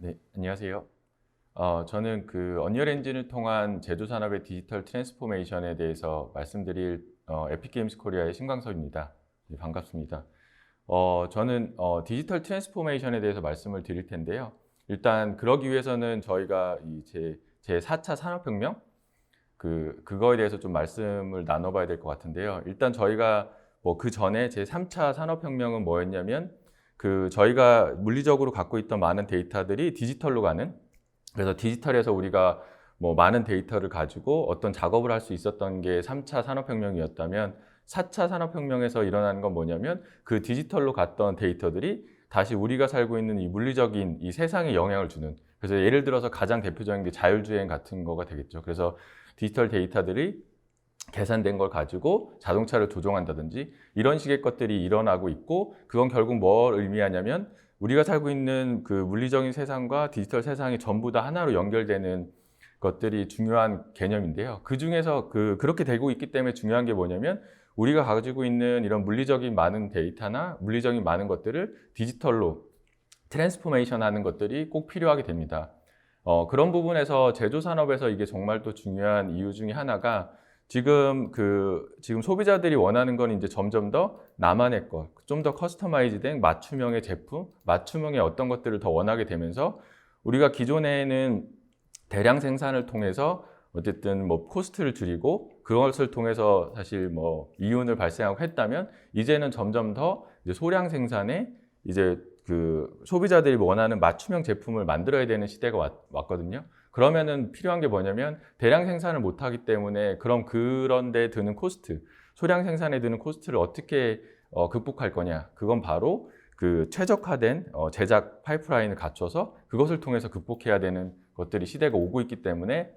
네, 안녕하세요. 어, 저는 그 언리얼 엔진을 통한 제조 산업의 디지털 트랜스포메이션에 대해서 말씀드릴 어, 에픽게임스 코리아의 신광석입니다. 네, 반갑습니다. 어, 저는 어, 디지털 트랜스포메이션에 대해서 말씀을 드릴 텐데요. 일단 그러기 위해서는 저희가 이제 제 4차 산업혁명 그 그거에 대해서 좀 말씀을 나눠봐야 될 것 같은데요. 일단 저희가 뭐 그 전에 제 3차 산업혁명은 뭐였냐면 그 저희가 물리적으로 갖고 있던 많은 데이터들이 디지털로 가는 그래서 디지털에서 우리가 뭐 많은 데이터를 가지고 어떤 작업을 할 수 있었던 게 3차 산업혁명이었다면 4차 산업혁명에서 일어나는 건 뭐냐면 그 디지털로 갔던 데이터들이 다시 우리가 살고 있는 이 물리적인 이 세상에 영향을 주는 그래서 예를 들어서 가장 대표적인 게 자율주행 같은 거가 되겠죠. 그래서 디지털 데이터들이 계산된 걸 가지고 자동차를 조종한다든지 이런 식의 것들이 일어나고 있고 그건 결국 뭘 의미하냐면 우리가 살고 있는 그 물리적인 세상과 디지털 세상이 전부 다 하나로 연결되는 것들이 중요한 개념인데요. 그 중에서 그 그렇게 되고 있기 때문에 중요한 게 뭐냐면 우리가 가지고 있는 이런 물리적인 많은 데이터나 물리적인 많은 것들을 디지털로 트랜스포메이션 하는 것들이 꼭 필요하게 됩니다. 어, 그런 부분에서 제조 산업에서 이게 정말 또 중요한 이유 중에 하나가 지금 그 지금 소비자들이 원하는 건 이제 점점 더 나만의 것, 좀 더 커스터마이즈된 맞춤형의 제품, 맞춤형의 어떤 것들을 더 원하게 되면서 우리가 기존에는 대량 생산을 통해서 어쨌든 뭐 코스트를 줄이고 그것을 통해서 사실 뭐 이윤을 발생하고 했다면 이제는 점점 더 이제 소량 생산에 이제 그 소비자들이 원하는 맞춤형 제품을 만들어야 되는 시대가 왔, 왔거든요. 그러면은 필요한 게 뭐냐면 대량 생산을 못 하기 때문에 그럼 그런 데 드는 코스트, 소량 생산에 드는 코스트를 어떻게 어, 극복할 거냐? 그건 바로 그 최적화된 어, 제작 파이프라인을 갖춰서 그것을 통해서 극복해야 되는 것들이 시대가 오고 있기 때문에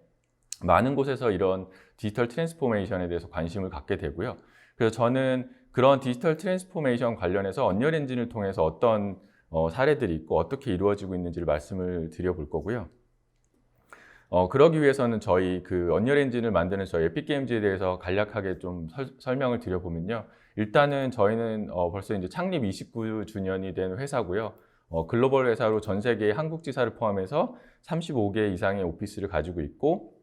많은 곳에서 이런 디지털 트랜스포메이션에 대해서 관심을 갖게 되고요. 그래서 저는 그런 디지털 트랜스포메이션 관련해서 언리얼 엔진을 통해서 어떤 어, 사례들이 있고 어떻게 이루어지고 있는지를 말씀을 드려볼 거고요. 어, 그러기 위해서는 저희 그 언리얼 엔진을 만드는 저희 에픽게임즈에 대해서 간략하게 좀 설, 명을 드려보면요. 일단은 저희는 어, 벌써 이제 창립 29주년이 된 회사고요. 어, 글로벌 회사로 전 세계 한국 지사를 포함해서 35개 이상의 오피스를 가지고 있고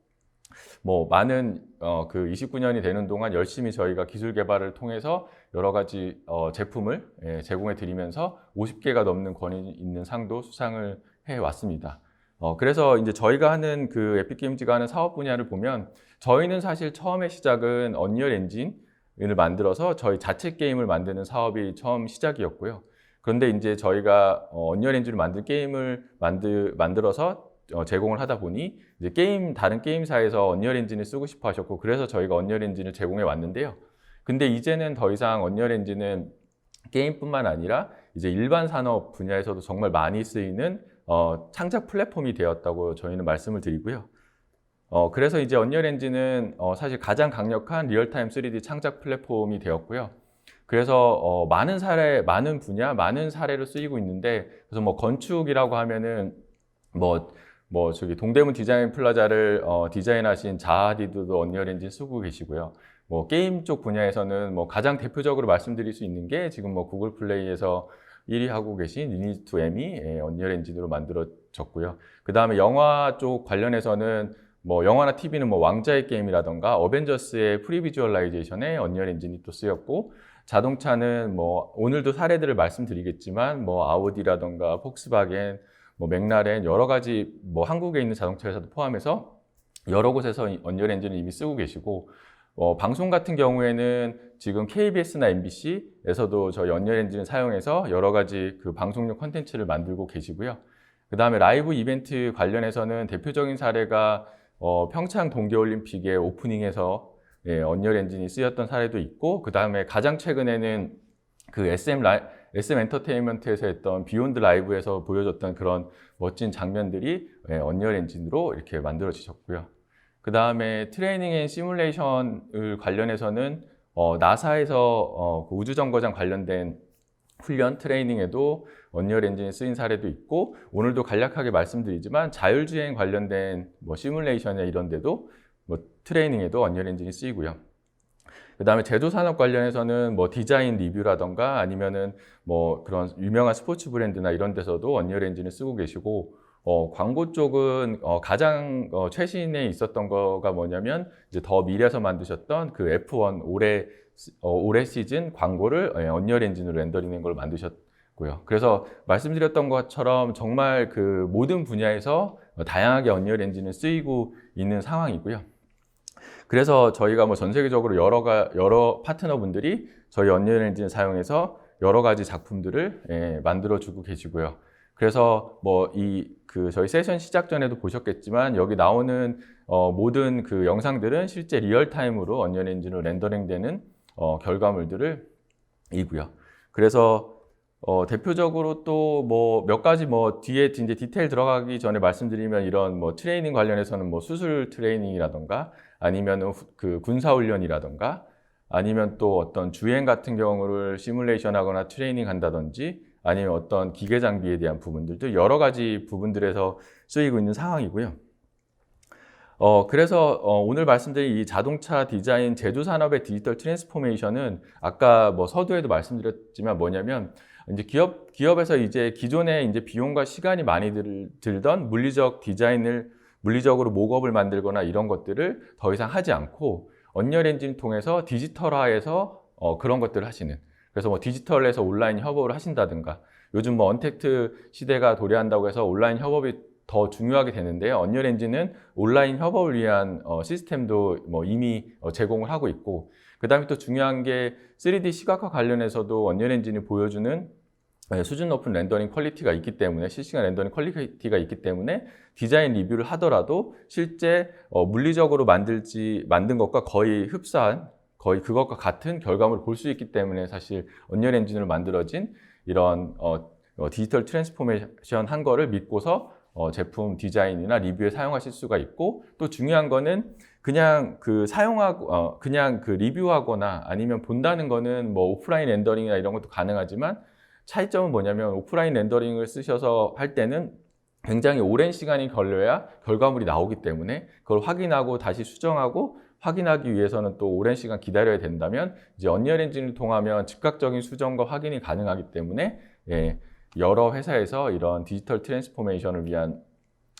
뭐 많은 어, 그 29년이 되는 동안 열심히 저희가 기술 개발을 통해서 여러 가지 어, 제품을 예, 제공해 드리면서 50개가 넘는 권위 있는 상도 수상을 해 왔습니다. 어, 그래서 이제 저희가 하는 그 에픽게임즈가 하는 사업 분야를 보면 저희는 사실 처음에 시작은 언리얼 엔진을 만들어서 저희 자체 게임을 만드는 사업이 처음 시작이었고요. 그런데 이제 저희가 어, 언리얼 엔진을 만든 게임을 만들, 만들어서 어, 제공을 하다 보니 이제 게임 다른 게임사에서 언리얼 엔진을 쓰고 싶어 하셨고 그래서 저희가 언리얼 엔진을 제공해 왔는데요. 근데 이제는 더 이상 언리얼 엔진은 게임뿐만 아니라 이제 일반 산업 분야에서도 정말 많이 쓰이는 어, 창작 플랫폼이 되었다고 저희는 말씀을 드리고요. 어, 그래서 이제 언리얼 엔진은 어, 사실 가장 강력한 리얼타임 3D 창작 플랫폼이 되었고요. 그래서 어, 많은 사례, 많은 분야, 많은 사례로 쓰이고 있는데 그래서 뭐 건축이라고 하면은 뭐, 뭐 저기 동대문 디자인 플라자를 어, 디자인하신 자하디드도 언리얼 엔진 쓰고 계시고요. 뭐 게임 쪽 분야에서는 뭐 가장 대표적으로 말씀드릴 수 있는 게 지금 뭐 구글 플레이에서 1위 하고 계신 유니티 2M이 언리얼 엔진으로 만들어졌고요. 그 다음에 영화 쪽 관련해서는 뭐 영화나 TV는 뭐 왕자의 게임이라던가 어벤져스의 프리비주얼라이제이션에 언리얼 엔진이 또 쓰였고 자동차는 뭐 오늘도 사례들을 말씀드리겠지만 뭐 아우디라던가 폭스바겐 뭐 맥라렌 여러 가지 뭐 한국에 있는 자동차 회사도 포함해서 여러 곳에서 언리얼 엔진을 이미 쓰고 계시고 어, 방송 같은 경우에는 지금 KBS나 MBC에서도 저희 언리얼 엔진을 사용해서 여러 가지 그 방송용 컨텐츠를 만들고 계시고요. 그 다음에 라이브 이벤트 관련해서는 대표적인 사례가 어, 평창 동계올림픽의 오프닝에서 예, 언리얼 엔진이 쓰였던 사례도 있고 그 다음에 가장 최근에는 그 SM 라이, SM 엔터테인먼트에서 했던 비욘드 라이브에서 보여줬던 그런 멋진 장면들이 예, 언리얼 엔진으로 이렇게 만들어지셨고요. 그 다음에 트레이닝 앤 시뮬레이션을 관련해서는 어, 나사에서 어, 그 우주정거장 관련된 훈련 트레이닝에도 언리얼 엔진이 쓰인 사례도 있고 오늘도 간략하게 말씀드리지만 자율주행 관련된 뭐 시뮬레이션에 이런 데도 뭐 트레이닝에도 언리얼 엔진이 쓰이고요. 그 다음에 제조 산업 관련해서는 뭐 디자인 리뷰라던가 아니면은 뭐 그런 유명한 스포츠 브랜드나 이런 데서도 언리얼 엔진을 쓰고 계시고 어, 광고 쪽은 어, 가장 어, 최신에 있었던 거가 뭐냐면 이제 더 미래에서 만드셨던 그 F1 올해 시- 어, 올해 시즌 광고를 예, 언리얼 엔진으로 렌더링된 걸 만드셨고요. 그래서 말씀드렸던 것처럼 정말 그 모든 분야에서 어, 다양하게 언리얼 엔진을 쓰이고 있는 상황이고요. 그래서 저희가 뭐 전 세계적으로 여러 가 여러 파트너분들이 저희 언리얼 엔진을 사용해서 여러 가지 작품들을 예, 만들어 주고 계시고요. 그래서 뭐 이 그 저희 세션 시작 전에도 보셨겠지만 여기 나오는 어, 모든 그 영상들은 실제 리얼 타임으로 언리얼 엔진으로 렌더링되는 어, 결과물들을 이고요. 그래서 어, 대표적으로 또 뭐 몇 가지 뭐 뒤에 이제 디테일 들어가기 전에 말씀드리면 이런 뭐 트레이닝 관련해서는 뭐 수술 트레이닝이라던가 아니면 그 군사 훈련이라던가 아니면 또 어떤 주행 같은 경우를 시뮬레이션 하거나 트레이닝 한다든지 아니면 어떤 기계 장비에 대한 부분들도 여러 가지 부분들에서 쓰이고 있는 상황이고요. 어, 그래서 어, 오늘 말씀드린 이 자동차 디자인 제조 산업의 디지털 트랜스포메이션은 아까 뭐 서두에도 말씀드렸지만 뭐냐면 이제 기업 기업에서 이제 기존에 이제 비용과 시간이 많이 들, 들던 물리적 디자인을 물리적으로 목업을 만들거나 이런 것들을 더 이상 하지 않고 언리얼 엔진을 통해서 디지털화해서 어, 그런 것들을 하시는 그래서 뭐 디지털에서 온라인 협업을 하신다든가 요즘 뭐 언택트 시대가 도래한다고 해서 온라인 협업이 더 중요하게 되는데요. 언리얼 엔진은 온라인 협업을 위한 어, 시스템도 뭐 이미 어, 제공을 하고 있고 그다음에 또 중요한 게 3D 시각화 관련해서도 언리얼 엔진이 보여주는 네, 수준 높은 렌더링 퀄리티가 있기 때문에 실시간 렌더링 퀄리티가 있기 때문에 디자인 리뷰를 하더라도 실제 어, 물리적으로 만들지 만든 것과 거의 흡사한 거의 그것과 같은 결과물을 볼 수 있기 때문에 사실 언리얼 엔진으로 만들어진 이런 어, 어, 디지털 트랜스포메이션 한 거를 믿고서 어, 제품 디자인이나 리뷰에 사용하실 수가 있고 또 중요한 거는 그냥 그 사용하고 어, 그냥 그 리뷰하거나 아니면 본다는 거는 뭐 오프라인 렌더링이나 이런 것도 가능하지만 차이점은 뭐냐면 오프라인 렌더링을 쓰셔서 할 때는 굉장히 오랜 시간이 걸려야 결과물이 나오기 때문에 그걸 확인하고 다시 수정하고 확인하기 위해서는 또 오랜 시간 기다려야 된다면 이제 언리얼 엔진을 통하면 즉각적인 수정과 확인이 가능하기 때문에 예, 여러 회사에서 이런 디지털 트랜스포메이션을 위한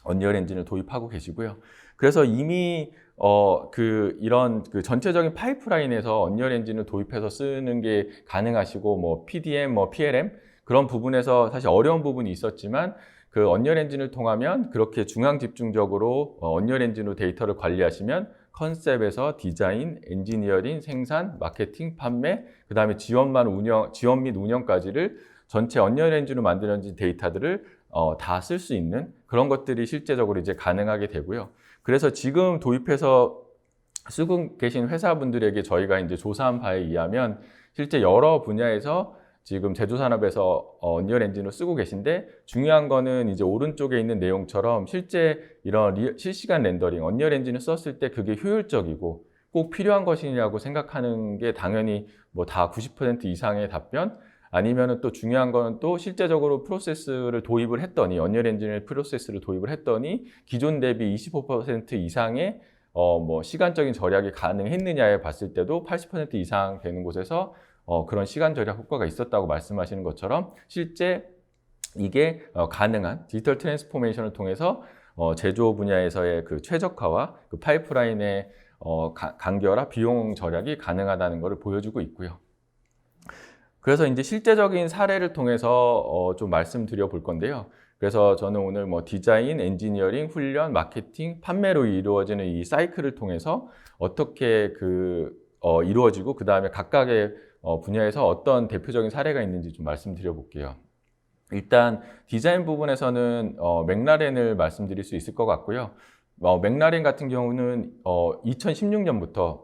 언리얼 엔진을 도입하고 계시고요. 그래서 이미 어, 그 이런 그 전체적인 파이프라인에서 언리얼 엔진을 도입해서 쓰는 게 가능하시고 뭐 PDM, 뭐 PLM 그런 부분에서 사실 어려운 부분이 있었지만 그 언리얼 엔진을 통하면 그렇게 중앙 집중적으로 어, 언리얼 엔진으로 데이터를 관리하시면 컨셉에서 디자인, 엔지니어링, 생산, 마케팅, 판매, 그 다음에 지원만 운영, 지원 및 운영까지를 전체 언리얼 엔진으로 만들어진 데이터들을 어, 다 쓸 수 있는 그런 것들이 실제적으로 이제 가능하게 되고요. 그래서 지금 도입해서 쓰고 계신 회사분들에게 저희가 이제 조사한 바에 의하면 실제 여러 분야에서 지금 제조산업에서 어, 언리얼 엔진을 쓰고 계신데 중요한 거는 이제 오른쪽에 있는 내용처럼 실제 이런 리- 실시간 렌더링 언리얼 엔진을 썼을 때 그게 효율적이고 꼭 필요한 것이냐고 생각하는 게 당연히 뭐 다 90% 이상의 답변? 아니면은 또 중요한 거는 또 실제적으로 프로세스를 도입을 했더니 언리얼 엔진을 프로세스를 도입을 했더니 기존 대비 25% 이상의 어 뭐 시간적인 절약이 가능했느냐에 봤을 때도 80% 이상 되는 곳에서 어 그런 시간 절약 효과가 있었다고 말씀하시는 것처럼 실제 이게 어 가능한 디지털 트랜스포메이션을 통해서 어 제조 분야에서의 그 최적화와 그 파이프라인의 어 가- 간결화 비용 절약이 가능하다는 것을 보여주고 있고요. 그래서 이제 실제적인 사례를 통해서 어, 좀 말씀드려 볼 건데요. 그래서 저는 오늘 뭐 디자인, 엔지니어링, 훈련, 마케팅, 판매로 이루어지는 이 사이클을 통해서 어떻게 그 어, 이루어지고 그 다음에 각각의 어, 분야에서 어떤 대표적인 사례가 있는지 좀 말씀드려 볼게요. 일단 디자인 부분에서는 어, 맥라렌을 말씀드릴 수 있을 것 같고요. 어, 맥라렌 같은 경우는 어, 2016년부터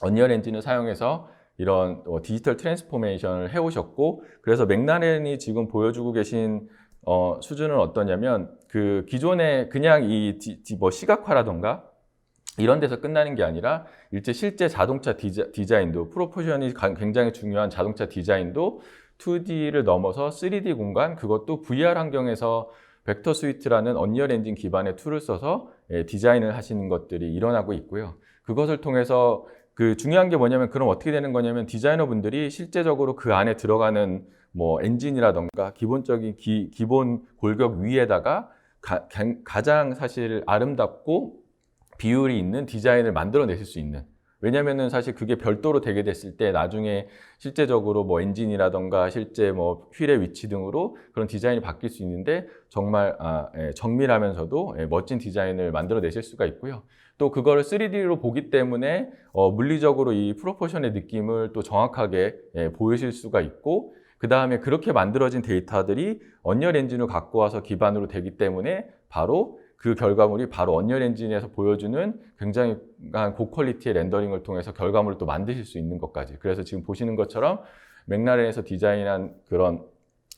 언리얼 엔진을 사용해서 이런 어, 디지털 트랜스포메이션을 해오셨고 그래서 맥라렌이 지금 보여주고 계신 어, 수준은 어떠냐면 그 기존에 그냥 이 뭐 시각화라던가 이런 데서 끝나는 게 아니라 일제 실제 자동차 디자, 디자인도 프로포션이 가- 굉장히 중요한 자동차 디자인도 2D를 넘어서 3D 공간 그것도 VR 환경에서 벡터 스위트라는 언리얼 엔진 기반의 툴을 써서 예, 디자인을 하시는 것들이 일어나고 있고요. 그것을 통해서 그 중요한 게 뭐냐면 그럼 어떻게 되는 거냐면 디자이너 분들이 실제적으로 그 안에 들어가는 뭐 엔진이라던가 기본적인 기, 기본 골격 위에다가 가, 장 사실 아름답고 비율이 있는 디자인을 만들어내실 수 있는 왜냐면은 사실 그게 별도로 되게 됐을 때 나중에 실제적으로 뭐 엔진이라던가 실제 뭐 휠의 위치 등으로 그런 디자인이 바뀔 수 있는데 정말 아, 예, 정밀하면서도 예, 멋진 디자인을 만들어내실 수가 있고요. 또 그거를 3D로 보기 때문에 어, 물리적으로 이 프로포션의 느낌을 또 정확하게 예, 보이실 수가 있고 그 다음에 그렇게 만들어진 데이터들이 언리얼 엔진을 갖고 와서 기반으로 되기 때문에 바로 그 결과물이 바로 언리얼 엔진에서 보여주는 굉장히 고퀄리티의 렌더링을 통해서 결과물을 또 만드실 수 있는 것까지. 그래서 지금 보시는 것처럼 맥라렌에서 디자인한 그런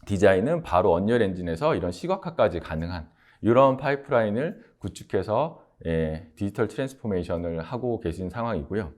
디자인은 바로 언리얼 엔진에서 이런 시각화까지 가능한 이런 파이프라인을 구축해서 예, 디지털 트랜스포메이션을 하고 계신 상황이고요.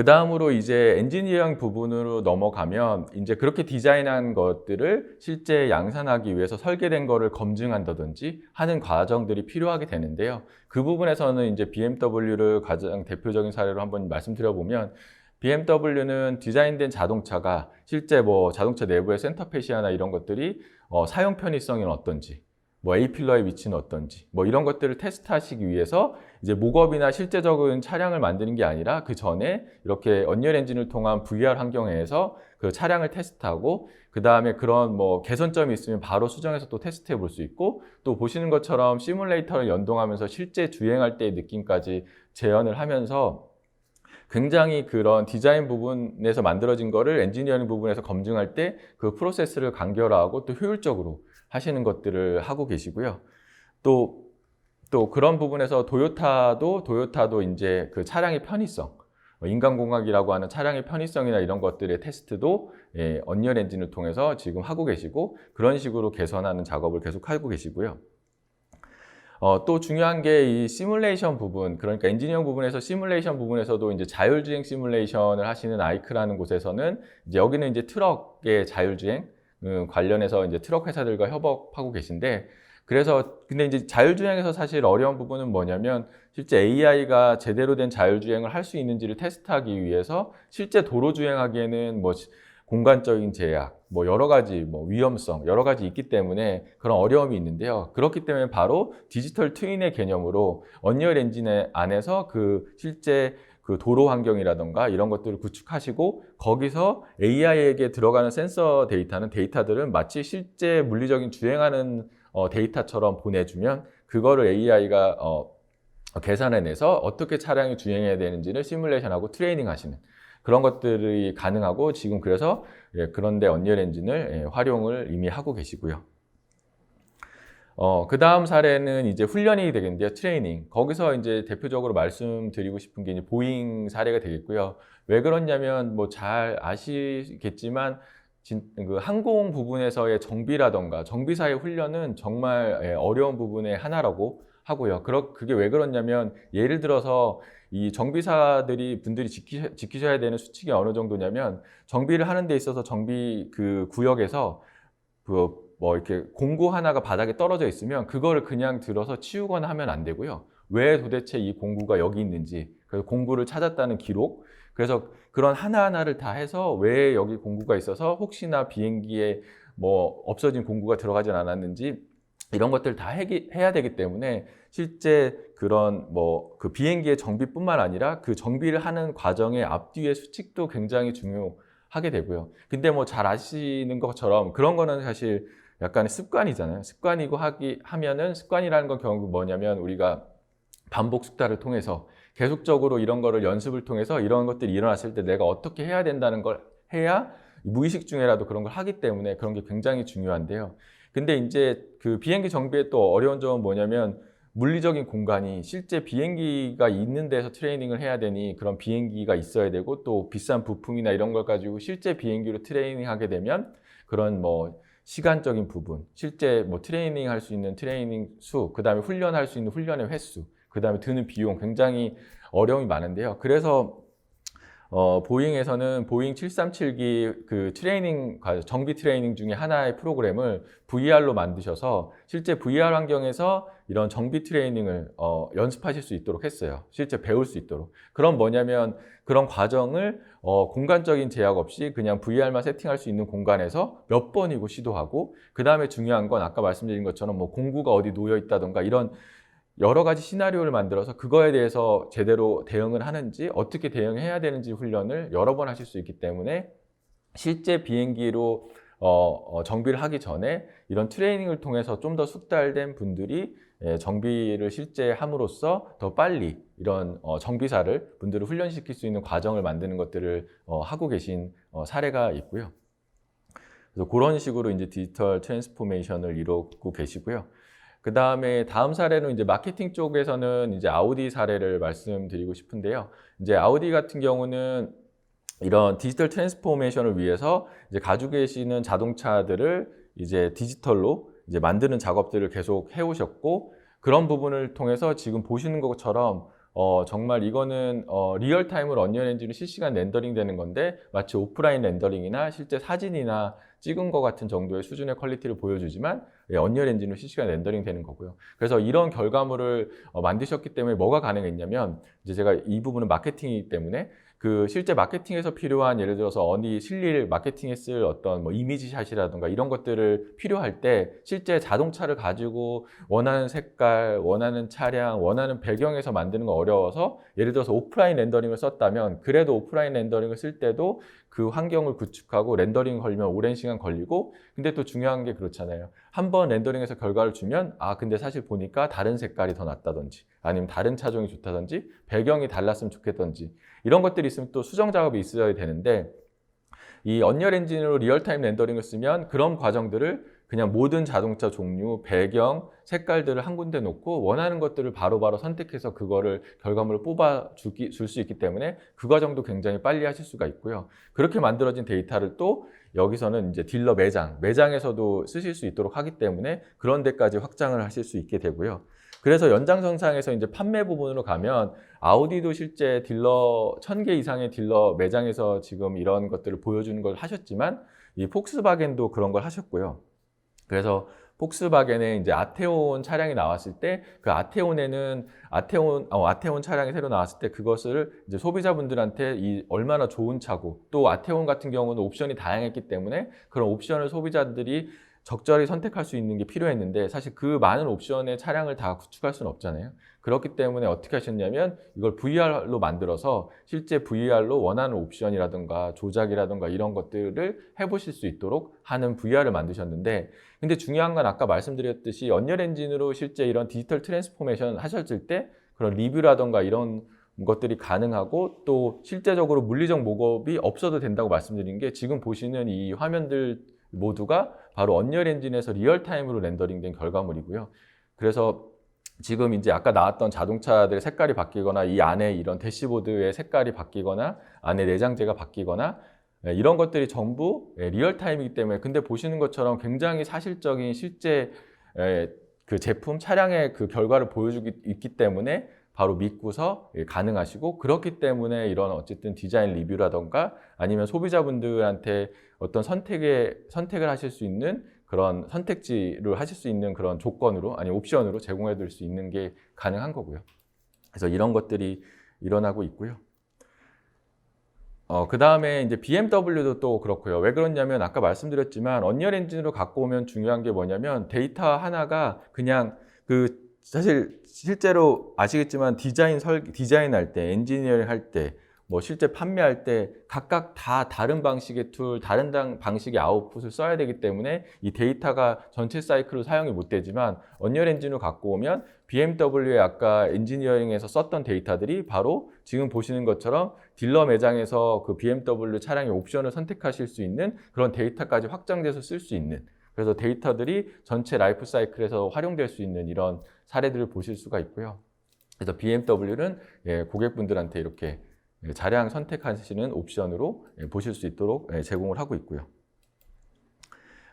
그 다음으로 이제 엔지니어링 부분으로 넘어가면 이제 그렇게 디자인한 것들을 실제 양산하기 위해서 설계된 거를 검증한다든지 하는 과정들이 필요하게 되는데요. 그 부분에서는 이제 BMW를 가장 대표적인 사례로 한번 말씀드려보면 BMW는 디자인된 자동차가 실제 뭐 자동차 내부의 센터페시아나 이런 것들이 어, 사용 편의성이 어떤지 뭐 A필러의 위치는 어떤지 뭐 이런 것들을 테스트하시기 위해서 이제 목업이나 실제적인 차량을 만드는 게 아니라 그 전에 이렇게 언리얼 엔진을 통한 VR 환경에서 그 차량을 테스트하고 그 다음에 그런 뭐 개선점이 있으면 바로 수정해서 또 테스트해 볼 수 있고 또 보시는 것처럼 시뮬레이터를 연동하면서 실제 주행할 때의 느낌까지 재현을 하면서 굉장히 그런 디자인 부분에서 만들어진 거를 엔지니어링 부분에서 검증할 때 그 프로세스를 간결화하고 또 효율적으로 하시는 것들을 하고 계시고요. 또, 또 그런 부분에서 도요타도, 도요타도 이제 그 차량의 편의성, 뭐 인간공학이라고 하는 차량의 편의성이나 이런 것들의 테스트도 예, 언리얼 엔진을 통해서 지금 하고 계시고 그런 식으로 개선하는 작업을 계속 하고 계시고요. 어, 또 중요한 게 이 시뮬레이션 부분, 그러니까 엔지니어링 부분에서 시뮬레이션 부분에서도 이제 자율주행 시뮬레이션을 하시는 아이크라는 곳에서는 이제 여기는 이제 트럭의 자율주행, 음, 관련해서 이제 트럭 회사들과 협업하고 계신데 그래서 근데 이제 자율주행에서 사실 어려운 부분은 뭐냐면 실제 AI가 제대로 된 자율주행을 할 수 있는지를 테스트하기 위해서 실제 도로 주행하기에는 뭐 공간적인 제약, 뭐 여러 가지 뭐 위험성 여러 가지 있기 때문에 그런 어려움이 있는데요. 그렇기 때문에 바로 디지털 트윈의 개념으로 언리얼 엔진 안에서 그 실제 그 도로 환경이라던가 이런 것들을 구축하시고 거기서 AI에게 들어가는 센서 데이터는 데이터들은 마치 실제 물리적인 주행하는 어, 데이터처럼 보내주면 그거를 AI가 어, 계산해내서 어떻게 차량이 주행해야 되는지를 시뮬레이션하고 트레이닝 하시는 그런 것들이 가능하고 지금 그래서 예, 그런데 언리얼 엔진을 예, 활용을 이미 하고 계시고요. 어, 그 다음 사례는 이제 훈련이 되겠는데요. 트레이닝. 거기서 이제 대표적으로 말씀드리고 싶은 게 이제 보잉 사례가 되겠고요. 왜 그러냐면 뭐 잘 아시겠지만 진, 그 항공 부분에서의 정비라던가 정비사의 훈련은 정말 예, 어려운 부분의 하나라고 하고요. 그러, 그게 왜 그러냐면 예를 들어서 이 정비사들이 분들이 지키, 지키셔야 되는 수칙이 어느 정도냐면 정비를 하는 데 있어서 정비 그 구역에서 그 뭐 이렇게 공구 하나가 바닥에 떨어져 있으면 그거를 그냥 들어서 치우거나 하면 안 되고요. 왜 도대체 이 공구가 여기 있는지, 그래서 공구를 찾았다는 기록, 그래서 그런 하나하나를 다 해서 왜 여기 공구가 있어서 혹시나 비행기에 뭐 없어진 공구가 들어가진 않았는지 이런 것들 다 해야 되기 때문에 실제 그런 뭐 그 비행기의 정비뿐만 아니라 그 정비를 하는 과정의 앞뒤의 수칙도 굉장히 중요하게 되고요. 근데 뭐 잘 아시는 것처럼 그런 거는 사실 약간의 습관이잖아요. 습관이고 하기 하면은 습관이라는 건 결국 뭐냐면 우리가 반복 숙달을 통해서 계속적으로 이런 거를 연습을 통해서 이런 것들이 일어났을 때 내가 어떻게 해야 된다는 걸 해야 무의식 중에라도 그런 걸 하기 때문에 그런 게 굉장히 중요한데요. 근데 이제 그 비행기 정비의 또 어려운 점은 뭐냐면 물리적인 공간이 실제 비행기가 있는 데서 트레이닝을 해야 되니 그런 비행기가 있어야 되고 또 비싼 부품이나 이런 걸 가지고 실제 비행기로 트레이닝 하게 되면 그런 뭐 시간적인 부분, 실제 뭐 트레이닝 할 수 있는 트레이닝 수, 그 다음에 훈련할 수 있는 훈련의 횟수, 그 다음에 드는 비용 굉장히 어려움이 많은데요. 그래서 어, 보잉에서는 보잉 737기 그 트레이닝 과- 정비 트레이닝 중에 하나의 프로그램을 VR로 만드셔서 실제 VR 환경에서 이런 정비 트레이닝을 어, 연습하실 수 있도록 했어요. 실제 배울 수 있도록. 그럼 뭐냐면 그런 과정을 어, 공간적인 제약 없이 그냥 VR만 세팅할 수 있는 공간에서 몇 번이고 시도하고 그 다음에 중요한 건 아까 말씀드린 것처럼 뭐 공구가 어디 놓여 있다던가 이런 여러 가지 시나리오를 만들어서 그거에 대해서 제대로 대응을 하는지 어떻게 대응해야 되는지 훈련을 여러 번 하실 수 있기 때문에 실제 비행기로 어, 어, 정비를 하기 전에 이런 트레이닝을 통해서 좀 더 숙달된 분들이 예, 정비를 실제 함으로써 더 빨리 이런 어, 정비사를 분들을 훈련시킬 수 있는 과정을 만드는 것들을 어, 하고 계신 어, 사례가 있고요. 그래서 그런 식으로 이제 디지털 트랜스포메이션을 이루고 계시고요. 그 다음에 다음 사례는 이제 마케팅 쪽에서는 이제 아우디 사례를 말씀드리고 싶은데요. 이제 아우디 같은 경우는 이런 디지털 트랜스포메이션을 위해서 이제 가지고 계시는 자동차들을 이제 디지털로 이제 만드는 작업들을 계속 해오셨고 그런 부분을 통해서 지금 보시는 것처럼 어, 정말 이거는 어, 리얼타임으로 언리얼 엔진으로 실시간 렌더링 되는 건데 마치 오프라인 렌더링이나 실제 사진이나 찍은 것 같은 정도의 수준의 퀄리티를 보여주지만 예, 언리얼 엔진으로 실시간 렌더링 되는 거고요. 그래서 이런 결과물을 어, 만드셨기 때문에 뭐가 가능했냐면 이제 제가 이 부분은 마케팅이기 때문에 그 실제 마케팅에서 필요한 예를 들어서 어디 실릴 마케팅에 쓸 어떤 뭐 이미지 샷이라든가 이런 것들을 필요할 때 실제 자동차를 가지고 원하는 색깔, 원하는 차량, 원하는 배경에서 만드는 거 어려워서 예를 들어서 오프라인 렌더링을 썼다면 그래도 오프라인 렌더링을 쓸 때도 그 환경을 구축하고 렌더링 걸리면 오랜 시간 걸리고 근데 또 중요한 게 그렇잖아요. 한번 렌더링해서 결과를 주면 아 근데 사실 보니까 다른 색깔이 더 낫다든지 아니면 다른 차종이 좋다든지 배경이 달랐으면 좋겠던지 이런 것들이 있으면 또 수정 작업이 있어야 되는데 이 언리얼 엔진으로 리얼타임 렌더링을 쓰면 그런 과정들을 그냥 모든 자동차 종류, 배경, 색깔들을 한 군데 놓고 원하는 것들을 바로 바로 선택해서 그거를 결과물을 뽑아 줄 수 있기 때문에 그 과정도 굉장히 빨리 하실 수가 있고요. 그렇게 만들어진 데이터를 또 여기서는 이제 딜러 매장, 매장에서도 쓰실 수 있도록 하기 때문에 그런 데까지 확장을 하실 수 있게 되고요. 그래서 연장선상에서 이제 판매 부분으로 가면 아우디도 실제 딜러 1000개 이상의 딜러 매장에서 지금 이런 것들을 보여주는 걸 하셨지만 이 폭스바겐도 그런 걸 하셨고요. 그래서 폭스바겐의 이제 아테온 차량이 나왔을 때 그 아테온에는 아테온 어, 아테온 차량이 새로 나왔을 때 그것을 이제 소비자분들한테 이 얼마나 좋은 차고 또 아테온 같은 경우는 옵션이 다양했기 때문에 그런 옵션을 소비자들이 적절히 선택할 수 있는 게 필요했는데 사실 그 많은 옵션의 차량을 다 구축할 수는 없잖아요. 그렇기 때문에 어떻게 하셨냐면 이걸 VR로 만들어서 실제 VR로 원하는 옵션이라든가 조작이라든가 이런 것들을 해보실 수 있도록 하는 VR을 만드셨는데 근데 중요한 건 아까 말씀드렸듯이 언리얼 엔진으로 실제 이런 디지털 트랜스포메이션 하셨을 때 그런 리뷰라든가 이런 것들이 가능하고 또 실제적으로 물리적 목업이 없어도 된다고 말씀드린 게 지금 보시는 이 화면들 모두가 바로 언리얼 엔진에서 리얼타임으로 렌더링된 결과물이고요. 그래서 지금 이제 아까 나왔던 자동차들의 색깔이 바뀌거나 이 안에 이런 대시보드의 색깔이 바뀌거나 안에 내장재가 바뀌거나 예, 이런 것들이 전부 예, 리얼타임이기 때문에 근데 보시는 것처럼 굉장히 사실적인 실제 예, 그 제품 차량의 그 결과를 보여주기 있기 때문에 바로 믿고서 예, 가능하시고 그렇기 때문에 이런 어쨌든 디자인 리뷰라던가 아니면 소비자분들한테 어떤 선택에 선택을 하실 수 있는 그런 선택지를 하실 수 있는 그런 조건으로 아니 옵션으로 제공해 드릴 수 있는 게 가능한 거고요. 그래서 이런 것들이 일어나고 있고요. 어, 그 다음에 이제 BMW도 또 그렇고요. 왜 그러냐면 아까 말씀드렸지만 언리얼 엔진으로 갖고 오면 중요한 게 뭐냐면 데이터 하나가 그냥 그 사실 실제로 아시겠지만 디자인 설 디자인 할 때, 엔지니어링 할 때, 뭐 실제 판매할 때 각각 다 다른 방식의 툴, 다른 당- 방식의 아웃풋을 써야 되기 때문에 이 데이터가 전체 사이클로 사용이 못 되지만 언리얼 엔진으로 갖고 오면 BMW의 아까 엔지니어링에서 썼던 데이터들이 바로 지금 보시는 것처럼 딜러 매장에서 그 BMW 차량의 옵션을 선택하실 수 있는 그런 데이터까지 확장돼서 쓸 수 있는 그래서 데이터들이 전체 라이프 사이클에서 활용될 수 있는 이런 사례들을 보실 수가 있고요. 그래서 BMW는 예, 고객분들한테 이렇게 예, 차량 선택하시는 옵션으로 예, 보실 수 있도록 예, 제공을 하고 있고요.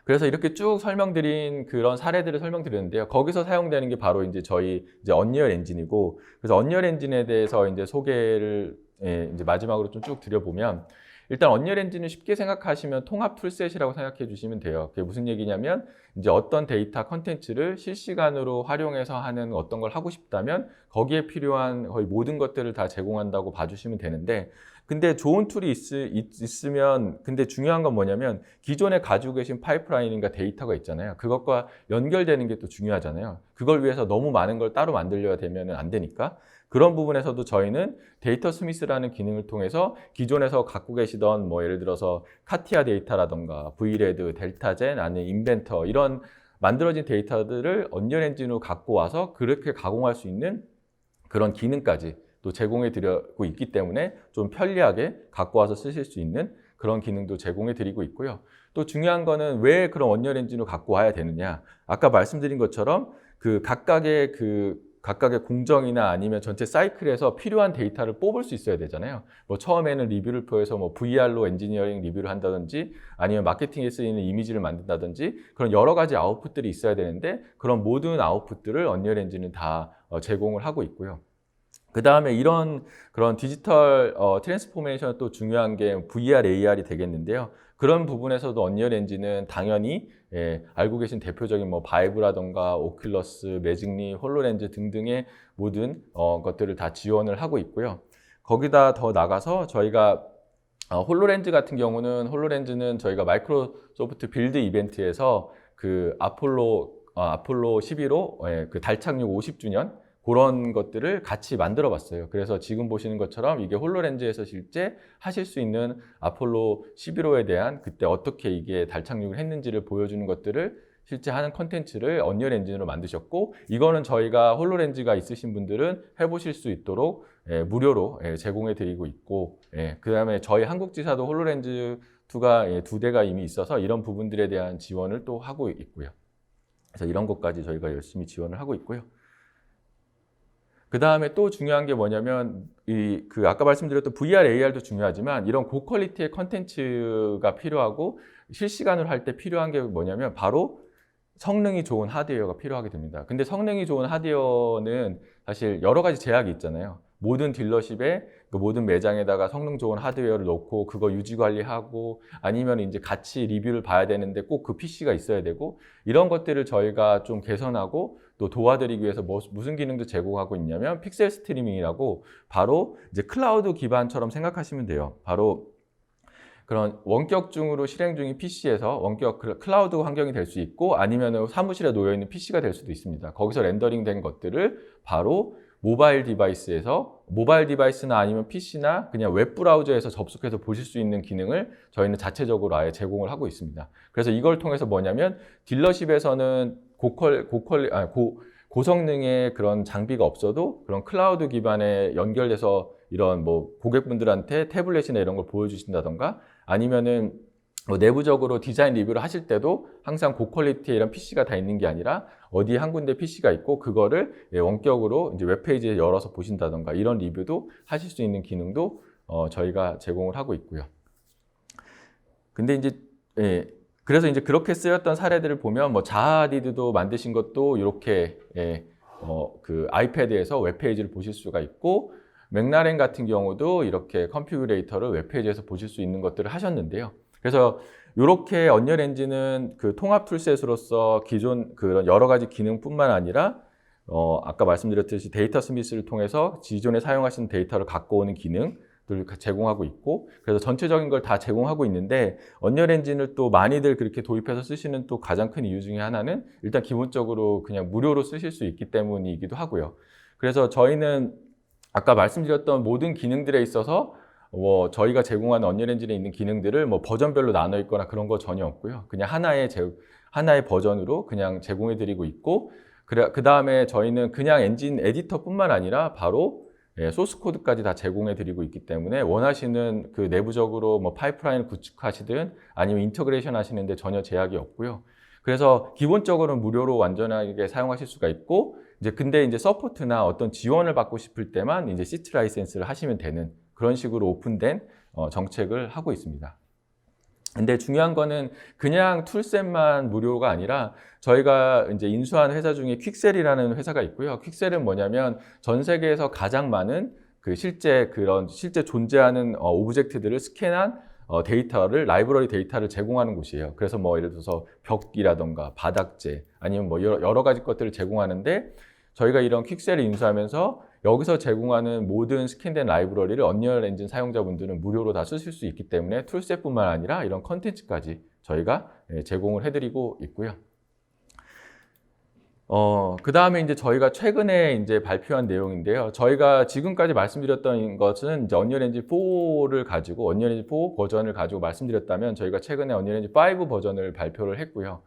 그래서 이렇게 쭉 설명드린 그런 사례들을 설명드렸는데요. 거기서 사용되는 게 바로 이제 저희 이제 언리얼 엔진이고, 그래서 언리얼 엔진에 대해서 이제 소개를 예, 이제 마지막으로 좀 쭉 드려보면 일단 언리얼 엔진을 쉽게 생각하시면 통합 툴셋이라고 생각해 주시면 돼요. 그게 무슨 얘기냐면 이제 어떤 데이터 컨텐츠를 실시간으로 활용해서 하는 어떤 걸 하고 싶다면 거기에 필요한 거의 모든 것들을 다 제공한다고 봐주시면 되는데 근데 좋은 툴이 있, 으면 근데 중요한 건 뭐냐면 기존에 가지고 계신 파이프라인인가 데이터가 있잖아요. 그것과 연결되는 게 또 중요하잖아요. 그걸 위해서 너무 많은 걸 따로 만들려야 되면 안 되니까 그런 부분에서도 저희는 데이터 스미스라는 기능을 통해서 기존에서 갖고 계시던 뭐 예를 들어서 카티아 데이터라던가 브이레드, 델타젠, 아니면 인벤터 이런 만들어진 데이터들을 언리얼 엔진으로 갖고 와서 그렇게 가공할 수 있는 그런 기능까지 또 제공해 드리고 있기 때문에 좀 편리하게 갖고 와서 쓰실 수 있는 그런 기능도 제공해 드리고 있고요. 또 중요한 거는 왜 그런 언리얼 엔진을 갖고 와야 되느냐. 아까 말씀드린 것처럼 그 각각의 그 각각의 공정이나 아니면 전체 사이클에서 필요한 데이터를 뽑을 수 있어야 되잖아요. 뭐 처음에는 리뷰를 포해서 뭐 VR로 엔지니어링 리뷰를 한다든지 아니면 마케팅에 쓰이는 이미지를 만든다든지 그런 여러 가지 아웃풋들이 있어야 되는데 그런 모든 아웃풋들을 언리얼 엔진은 다 어, 제공을 하고 있고요. 그 다음에 이런 그런 디지털 어, 트랜스포메이션 또 중요한 게 VR, AR이 되겠는데요. 그런 부분에서도 언리얼 엔진은 당연히 예, 알고 계신 대표적인 뭐 바이브라던가 오큘러스, 매직리, 홀로렌즈 등등의 모든 어, 것들을 다 지원을 하고 있고요. 거기다 더 나가서 저희가 어, 홀로렌즈 같은 경우는 홀로렌즈는 저희가 마이크로소프트 빌드 이벤트에서 그 아폴로 어, 아폴로 11호 예, 그달 착륙 50주년 그런 것들을 같이 만들어 봤어요. 그래서 지금 보시는 것처럼 이게 홀로렌즈에서 실제 하실 수 있는 아폴로 11호에 대한 그때 어떻게 이게 달 착륙을 했는지를 보여주는 것들을 실제 하는 컨텐츠를 언리얼 엔진으로 만드셨고 이거는 저희가 홀로렌즈가 있으신 분들은 해보실 수 있도록 예, 무료로 예, 제공해 드리고 있고 예, 그 다음에 저희 한국지사도 홀로렌즈 2가 예, 두 대가 이미 있어서 이런 부분들에 대한 지원을 또 하고 있고요. 그래서 이런 것까지 저희가 열심히 지원을 하고 있고요. 그 다음에 또 중요한 게 뭐냐면 이 그 아까 말씀드렸던 VR, AR도 중요하지만 이런 고퀄리티의 컨텐츠가 필요하고 실시간으로 할 때 필요한 게 뭐냐면 바로 성능이 좋은 하드웨어가 필요하게 됩니다. 근데 성능이 좋은 하드웨어는 사실 여러 가지 제약이 있잖아요. 모든 딜러십에 그 모든 매장에다가 성능 좋은 하드웨어를 놓고 그거 유지 관리하고 아니면 이제 같이 리뷰를 봐야 되는데 꼭 그 PC가 있어야 되고 이런 것들을 저희가 좀 개선하고 또 도와드리기 위해서 뭐- 무슨 기능도 제공하고 있냐면 픽셀 스트리밍이라고 바로 이제 클라우드 기반처럼 생각하시면 돼요. 바로 그런 원격 중으로 실행 중인 PC에서 원격 클- 클라우드 환경이 될 수 있고 아니면 사무실에 놓여 있는 PC가 될 수도 있습니다. 거기서 렌더링 된 것들을 바로 모바일 디바이스에서 모바일 디바이스나 아니면 PC나 그냥 웹 브라우저에서 접속해서 보실 수 있는 기능을 저희는 자체적으로 아예 제공을 하고 있습니다. 그래서 이걸 통해서 뭐냐면 딜러십에서는 고퀄 고퀄 아, 고 고성능의 그런 장비가 없어도 그런 클라우드 기반에 연결돼서 이런 뭐 고객분들한테 태블릿이나 이런 걸 보여주신다던가 아니면은 뭐 내부적으로 디자인 리뷰를 하실 때도 항상 고퀄리티의 이런 PC가 다 있는 게 아니라 어디 한 군데 PC가 있고 그거를 예, 원격으로 이제 웹페이지에 열어서 보신다던가 이런 리뷰도 하실 수 있는 기능도 어, 저희가 제공을 하고 있고요. 근데 이제 예, 그래서 이제 그렇게 쓰였던 사례들을 보면 뭐 자하디드도 만드신 것도 이렇게 예, 어, 그 아이패드에서 웹페이지를 보실 수가 있고 맥라렌 같은 경우도 이렇게 컨피그레이터를 웹페이지에서 보실 수 있는 것들을 하셨는데요. 그래서 이렇게 언리얼 엔진은 그 통합 툴셋으로서 기존 그런 여러 가지 기능뿐만 아니라 어, 아까 말씀드렸듯이 데이터 스미스를 통해서 기존에 사용하시는 데이터를 갖고 오는 기능들을 제공하고 있고 그래서 전체적인 걸 다 제공하고 있는데 언리얼 엔진을 또 많이들 그렇게 도입해서 쓰시는 또 가장 큰 이유 중에 하나는 일단 기본적으로 그냥 무료로 쓰실 수 있기 때문이기도 하고요. 그래서 저희는 아까 말씀드렸던 모든 기능들에 있어서 뭐 저희가 제공하는 언리얼 엔진에 있는 기능들을 뭐 버전별로 나눠 있거나 그런 거 전혀 없고요. 그냥 하나의 제, 하나의 버전으로 그냥 제공해 드리고 있고 그 다음에 저희는 그냥 엔진 에디터뿐만 아니라 바로 예, 소스 코드까지 다 제공해 드리고 있기 때문에 원하시는 그 내부적으로 뭐 파이프라인을 구축하시든 아니면 인터그레이션 하시는데 전혀 제약이 없고요. 그래서 기본적으로는 무료로 완전하게 사용하실 수가 있고 이제 근데 이제 서포트나 어떤 지원을 받고 싶을 때만 이제 시트 라이센스를 하시면 되는 그런 식으로 오픈된 어, 정책을 하고 있습니다. 근데 중요한 거는 그냥 툴셋만 무료가 아니라 저희가 이제 인수한 회사 중에 퀵셀이라는 회사가 있고요. 퀵셀은 뭐냐면 전 세계에서 가장 많은 그 실제 그런 실제 존재하는 어, 오브젝트들을 스캔한 어, 데이터를 라이브러리 데이터를 제공하는 곳이에요. 그래서 뭐 예를 들어서 벽이라던가 바닥재 아니면 뭐 여러, 여러 가지 것들을 제공하는데 저희가 이런 퀵셀을 인수하면서 여기서 제공하는 모든 스캔된 라이브러리를 언리얼 엔진 사용자분들은 무료로 다 쓰실 수 있기 때문에 툴셋뿐만 아니라 이런 컨텐츠까지 저희가 예, 제공을 해드리고 있고요. 어, 그 다음에 이제 저희가 최근에 이제 발표한 내용인데요. 저희가 지금까지 말씀드렸던 것은 이제 언리얼 엔진 4를 가지고 언리얼 엔진 4 버전을 가지고 말씀드렸다면 저희가 최근에 언리얼 엔진 5 버전을 발표를 했고요.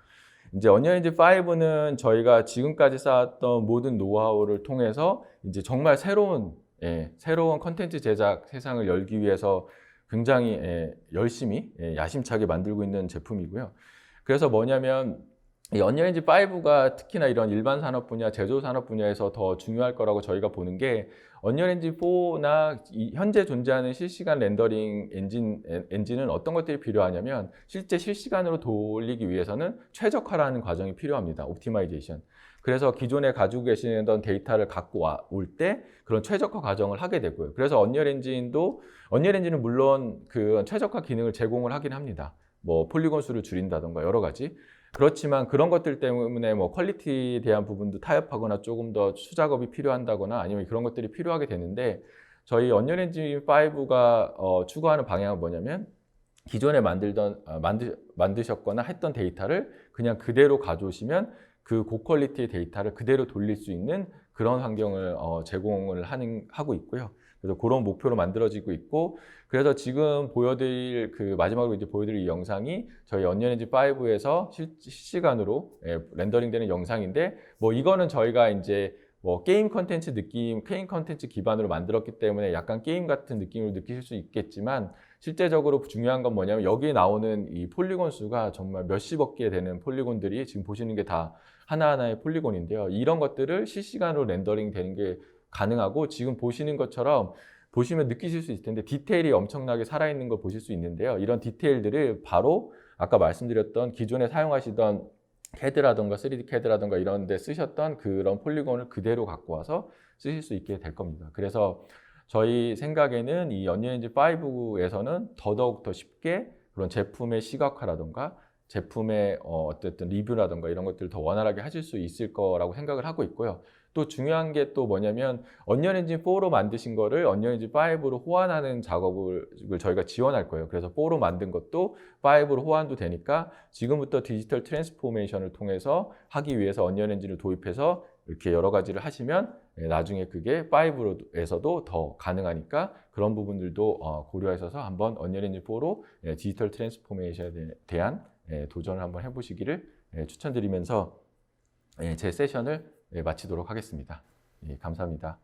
이제 엔진 5는 저희가 지금까지 쌓았던 모든 노하우를 통해서 이제 정말 새로운 예, 새로운 컨텐츠 제작 세상을 열기 위해서 굉장히 예, 열심히 예, 야심차게 만들고 있는 제품이고요. 그래서 뭐냐면 이 언리얼 엔진 5가 특히나 이런 일반 산업 분야, 제조 산업 분야에서 더 중요할 거라고 저희가 보는 게 언리얼 엔진 4나 이 현재 존재하는 실시간 렌더링 엔진 엔진은 어떤 것들이 필요하냐면 실제 실시간으로 돌리기 위해서는 최적화라는 과정이 필요합니다. 옵티마이제이션. 그래서 기존에 가지고 계시던 데이터를 갖고 올 때 그런 최적화 과정을 하게 되고요. 그래서 언리얼 엔진도 언리얼 엔진은 물론 그 최적화 기능을 제공을 하긴 합니다. 뭐 폴리곤 수를 줄인다던가 여러 가지. 그렇지만 그런 것들 때문에 뭐 퀄리티에 대한 부분도 타협하거나 조금 더 수작업이 필요한다거나 아니면 그런 것들이 필요하게 되는데 저희 언리얼 엔진 5가 어, 추구하는 방향은 뭐냐면 기존에 만들던 어, 만드, 만드셨거나 했던 데이터를 그냥 그대로 가져오시면 그 고퀄리티의 데이터를 그대로 돌릴 수 있는 그런 환경을 어, 제공을 하는 하고 있고요. 그래서 그런 목표로 만들어지고 있고 그래서 지금 보여드릴 그 마지막으로 이제 보여드릴 이 영상이 저희 언리얼 엔진 5에서 실 시간으로 예, 렌더링되는 영상인데 뭐 이거는 저희가 이제 뭐 게임 컨텐츠 느낌, 게임 컨텐츠 기반으로 만들었기 때문에 약간 게임 같은 느낌을 느끼실 수 있겠지만 실제적으로 중요한 건 뭐냐면 여기에 나오는 이 폴리곤 수가 정말 몇십억 개 되는 폴리곤들이 지금 보시는 게 다 하나하나의 폴리곤인데요. 이런 것들을 실시간으로 렌더링 되는 게 가능하고 지금 보시는 것처럼 보시면 느끼실 수 있을 텐데 디테일이 엄청나게 살아있는 걸 보실 수 있는데요. 이런 디테일들을 바로 아까 말씀드렸던 기존에 사용하시던 캐드라던가 3D 캐드라던가 이런 데 쓰셨던 그런 폴리곤을 그대로 갖고 와서 쓰실 수 있게 될 겁니다. 그래서 저희 생각에는 이 언리얼 엔진 5에서는 더더욱 더 쉽게 그런 제품의 시각화라던가 제품의 어, 어쨌든 리뷰라던가 이런 것들을 더 원활하게 하실 수 있을 거라고 생각을 하고 있고요. 또 중요한 게 또 뭐냐면 언리얼 엔진 4로 만드신 거를 언리얼 엔진 5로 호환하는 작업을 저희가 지원할 거예요. 그래서 4로 만든 것도 5로 호환도 되니까 지금부터 디지털 트랜스포메이션을 통해서 하기 위해서 언리얼 엔진을 도입해서 이렇게 여러 가지를 하시면 예, 나중에 그게 5에서도 더 가능하니까 그런 부분들도 어, 고려하셔서 한번 언리얼 엔진 4로 예, 디지털 트랜스포메이션에 대한 예, 도전을 한번 해보시기를 추천드리면서 제 세션을 마치도록 하겠습니다. 감사합니다.